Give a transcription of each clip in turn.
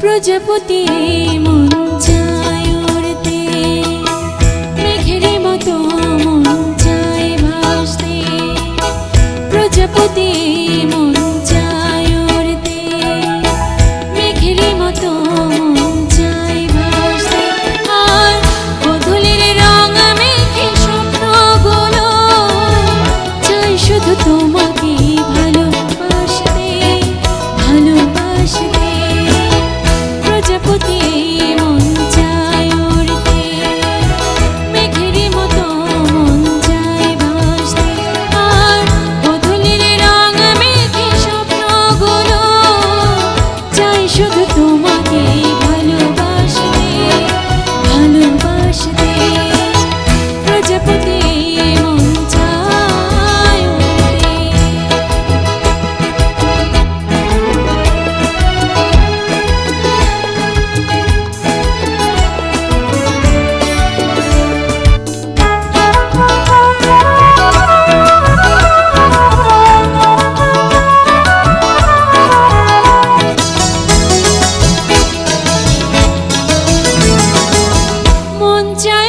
প্রজাপতি মন চায় উড়তে মেঘের মতো মন চায় ভাসতে। প্রজাপতি రాజపుతి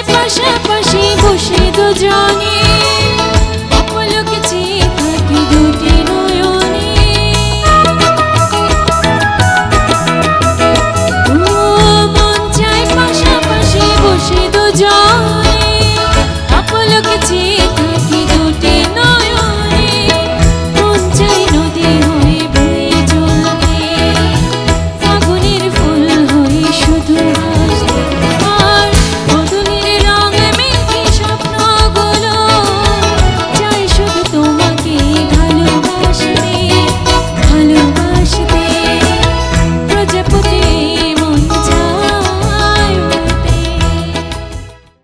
পাশাপাশি বসে দুজনে।